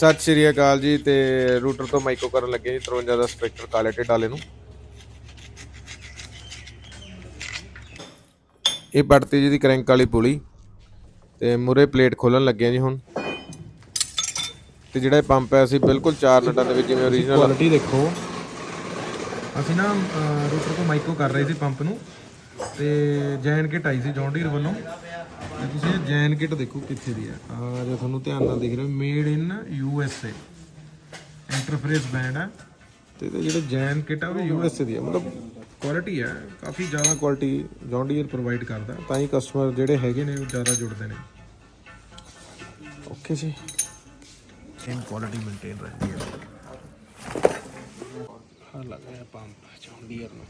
ਸਤਿ ਸ਼੍ਰੀ ਅਕਾਲ ਜੀ ਤੇ ਰੂਟਰ ਤੋਂ ਮਾਈਕੋ ਕਰਨ ਲੱਗੇ ਜੀ 53 ਦਾ ਸਪੈਕਟਰ ਕਾਲੇ ਟੇ ਡਾਲੇ ਨੂੰ। ਇਹ ਪੜਤੀ ਜੀ ਦੀ ਕਰੰਕ ਵਾਲੀ ਪੁਲੀ ਤੇ ਮੁਰੇ ਪਲੇਟ ਖੋਲਣ ਲੱਗੇ ਆ ਜੀ ਹੁਣ। ਤੇ ਜਿਹੜਾ ਇਹ ਪੰਪ ਹੈ, ਅਸੀਂ ਬਿਲਕੁਲ ਚਾਰ ਨਟਾਂ ਦੇ ਵਿੱਚ ਜਿਵੇਂ ਓਰੀਜਨਲ ਕੁਆਲਿਟੀ ਦੇਖੋ। ਅਸੀਂ ਨਾ ਰੂਟਰ ਤੋਂ ਮਾਈਕੋ ਕਰ ਰਹੇ ਸੀ ਪੰਪ ਨੂੰ। ਤੇ ਜੈਨ ਕਿਟ ਆਈ ਸੀ ਜੌਨ ਵੱਲੋਂ। ਤੇ ਤੁਸੀਂ ਇਹ ਜੈਨ ਕਿਟ ਦੇਖੋ ਕਿੱਥੇ ਦੀ ਹੈ ਆ ਜੋ ਤੁਹਾਨੂੰ ਧਿਆਨ ਨਾਲ ਦੇਖ ਰਹੇ ਹੋ made in U S A interface band ਹੈ ਤੇ ਇਹਦੇ ਜਿਹੜੇ ਜੈਨ ਕਿਟ ਆ ਉਹ ਯੂ ਐਸ ਏ ਦੀ ਹੈ ਮਤਲਬ ਕੁਆਲਿਟੀ ਹੈ ਕਾਫੀ ਜ਼ਿਆਦਾ ਕੁਆਲਿਟੀ ਜੌਨ ਡੀਰ ਪ੍ਰੋਵਾਈਡ ਕਰਦਾ। ਤਾਂ ਹੀ ਕਸਟਮਰ ਜਿਹੜੇ ਹੈਗੇ ਨੇ ਉਹ ਜ਼ਿਆਦਾ ਜੁੜਦੇ ਨੇ। ਓਕੇ ਜੀ। ਸੇਮ ਕੁਆਲਿਟੀ ਮੇਨਟੇਨ ਰਹਿੰਦੀ ਹੈ ਹਾਂ ਲਗਾਇਆ ਪੰਪ ਜੌਨ ਡੀਅਰ ਨੂੰ।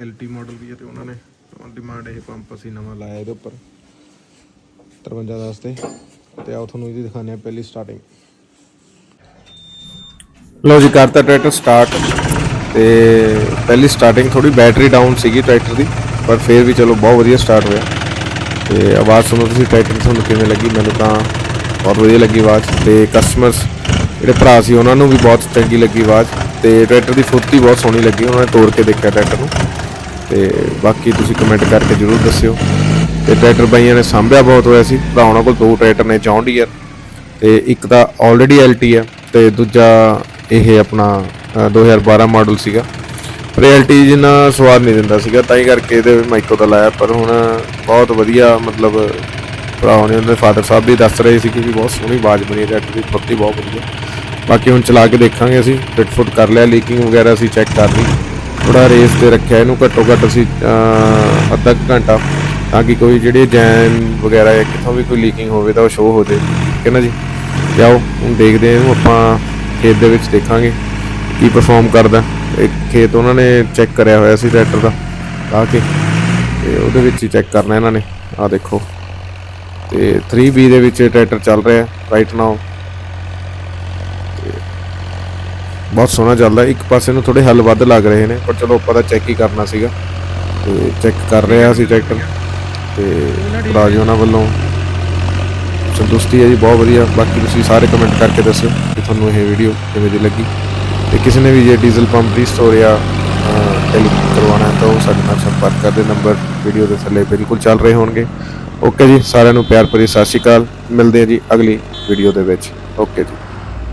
ਐਲਟੀ ਮਾਡਲ ਵੀ ਹੈ ਤੇ ਉਹਨਾਂ ਨੇ ਡਿਮਾਂਡ ਇਹ ਪੰਪ ਅਸੀਂ ਨਵਾਂ ਲਾਇਆ ਇਹਦੇ ਉੱਪਰ। 53 ਵਾਸਤੇ ਤੇ। ਆਓ ਤੁਹਾਨੂੰ ਇਹਦੀ ਦਿਖਾਉਂਦੇ ਆ ਪਹਿਲੀ ਸਟਾਰਟਿੰਗ ਲੋ ਜੀ, ਕਰਤਾ ਟਰੈਕਟਰ ਸਟਾਰਟ ਤੇ ਪਹਿਲੀ ਸਟਾਰਟਿੰਗ ਥੋੜੀ ਬੈਟਰੀ ਡਾਊਨ ਸੀਗੀ ਟਰੈਕਟਰ ਦੀ, ਪਰ ਫਿਰ ਵੀ ਚਲੋ ਬਹੁਤ ਵਧੀਆ ਸਟਾਰਟ ਹੋਇਆ। ਤੇ ਆਵਾਜ਼ ਸੁਣੋ ਤੁਸੀਂ ਟਰੈਕਟਰ ਤੁਹਾਨੂੰ ਕਿਵੇਂ ਲੱਗੀ? ਮੈਨੂੰ ਤਾਂ ਬਹੁਤ ਵਧੀਆ ਲੱਗੀ ਆਵਾਜ਼। ਤੇ ਕਸਟਮਰਸ ਜਿਹੜੇ ਭਰਾ ਸੀ, ਉਹਨਾਂ ਨੂੰ ਵੀ ਬਹੁਤ ਚੰਗੀ ਲੱਗੀ ਆਵਾਜ਼। ਤੇ ਟਰੈਕਟਰ ਦੀ ਫੁਰਤੀ ਬਹੁਤ ਸੋਹਣੀ ਲੱਗੀ, ਉਹਨਾਂ ਨੇ ਤੋੜ ਕੇ ਦੇਖਿਆ ਟਰੈਕਟਰ ਨੂੰ। ਤੇ ਬਾਕੀ ਤੁਸੀਂ ਕਮੈਂਟ ਕਰਕੇ ਜਰੂਰ ਦੱਸਿਓ। ਤੇ ਟਰੈਕਟਰ ਬਾਈਆਂ ਨੇ ਸਾਂਭਿਆ ਬਹੁਤ ਹੋਇਆ ਸੀ। ਭਰਾ ਉਹਨਾਂ ਕੋਲ ਦੋ ਟਰੈਕਟਰ ਨੇ ਜੌਨ ਡੀਅਰ ਤੇ ਇੱਕ ਤਾਂ ਆਲਰੇਡੀ ਐਲਟੀ ਆ ਤੇ ਦੂਜਾ ਇਹ ਆਪਣਾ ਅ, 2012 ਮਾਡਲ ਸੀਗਾ। ਪਰ ਐਲਟੀ ਜਿੰਨਾ ਸਵਾਦ ਨਹੀਂ ਦਿੰਦਾ ਸੀਗਾ ਤਾਂ ਹੀ ਕਰਕੇ ਇਹਦੇ ਮਾਈਕੋ ਦਾ ਲਾਇਆ। ਪਰ ਹੁਣ ਬਹੁਤ ਵਧੀਆ ਮਤਲਬ ਭਰਾ ਨੇ ਉਹਦੇ ਫਾਦਰ ਸਾਹਿਬ ਵੀ ਦੱਸ ਰਹੇ ਸੀ ਕਿ ਬਹੁਤ ਸੋਹਣੀ ਆਵਾਜ਼ ਬਣੀ ਟਰੈਕਟਰ ਦੀ ਫੁੱਟੀ ਬਹੁਤ ਵਧੀਆ। ਬਾਕੀ ਹੁਣ ਚਲਾ ਕੇ ਦੇਖਾਂਗੇ ਅਸੀਂ ਫਿਟ ਫੁੱਟ ਕਰ ਲਿਆ ਲੀਕਿੰਗ ਵਗੈਰਾ ਅਸੀਂ ਚੈੱਕ ਕਰ ਲਈ। ਥੋੜਾ ਰੇਸ ਤੇ ਰੱਖਿਆ, ਇਹਨੂੰ ਘੱਟੋ ਘੱਟ ਅਸੀਂ ਅੱਧਾ ਕੁ ਘੰਟਾ ਤਾਂ ਕਿ ਕੋਈ ਜਿਹੜੇ ਜੈਨ ਵਗੈਰਾ ਜਾਂ ਕਿਥੋਂ ਵੀ ਕੋਈ ਲੀਕਿੰਗ ਹੋਵੇ ਤਾਂ ਉਹ ਸ਼ੋ ਹੋ ਜਾਏ ਠੀਕ ਹੈ ਨਾ ਜੀ? ਜਾਓ, ਹੁਣ ਦੇਖਦੇ ਹਾਂ, ਇਹਨੂੰ ਆਪਾਂ ਖੇਤ ਦੇ ਵਿੱਚ ਦੇਖਾਂਗੇ ਕੀ ਪਰਫਾਰਮ ਕਰਦਾ। ਇੱਕ ਖੇਤ ਉਹਨਾਂ ਨੇ ਚੈੱਕ ਕਰਿਆ ਹੋਇਆ ਸੀ ਟਰੈਕਟਰ ਦਾ, ਆ ਕੇ, ਤੇ ਉਹਦੇ ਵਿੱਚ ਹੀ ਚੈੱਕ ਕਰਨਾ ਇਹਨਾਂ ਨੇ ਆ ਦੇਖੋ। ਤੇ 3B ਦੇ ਵਿੱਚ ਟਰੈਕਟਰ ਚੱਲ ਰਿਹਾ ਰਾਈਟ ਨਾਓ ਬਹੁਤ ਸੋਹਣਾ ਚੱਲਦਾ। ਇੱਕ ਪਾਸੇ ਨੂੰ ਥੋੜੇ ਹੱਲ ਵੱਧ ਲੱਗ ਰਹੇ ਨੇ, ਪਰ ਚਲੋ ਆਪਾਂ ਤਾਂ ਚੈੱਕ ਹੀ ਕਰਨਾ ਸੀਗਾ। ਤੇ ਚੈੱਕ ਕਰ ਰਿਹਾ ਸੀ ਟਰੈਕਟਰ ਤੇ ਰਾਜ ਉਹਨਾਂ ਵੱਲੋਂ ਸੰਤੁਸ਼ਟੀ ਹੈ ਜੀ, ਬਹੁਤ ਵਧੀਆ। ਬਾਕੀ ਤੁਸੀਂ ਸਾਰੇ ਕਮੈਂਟ ਕਰਕੇ ਦੱਸਿਓ ਕਿ ਤੁਹਾਨੂੰ ਇਹ ਵੀਡੀਓ ਕਿਵੇਂ ਦੀ ਲੱਗੀ। ਤੇ ਕਿਸੇ ਨੇ ਵੀ ਜੇ ਡੀਜ਼ਲ ਪੰਪ ਦੀ ਸਟੋਰ ਜਾਂ ਟੈਲੀਫੋਨ ਕਰਵਾਉਣਾ ਹੈ, ਤਾਂ ਉਹ ਸਾਡੇ ਨਾਲ ਸੰਪਰਕ ਕਰਦੇ ਨੰਬਰ ਵੀਡੀਓ ਦੇ ਥੱਲੇ ਬਿਲਕੁਲ ਚੱਲ ਰਹੇ ਹੋਣਗੇ। ਓਕੇ ਜੀ, ਸਾਰਿਆਂ ਨੂੰ ਪਿਆਰ ਭਰੀ ਸਤਿ ਸ਼੍ਰੀ ਅਕਾਲ। ਮਿਲਦੇ ਹਾਂ ਜੀ ਅਗਲੀ ਵੀਡੀਓ ਦੇ ਵਿੱਚ। ਓਕੇ ਜੀ।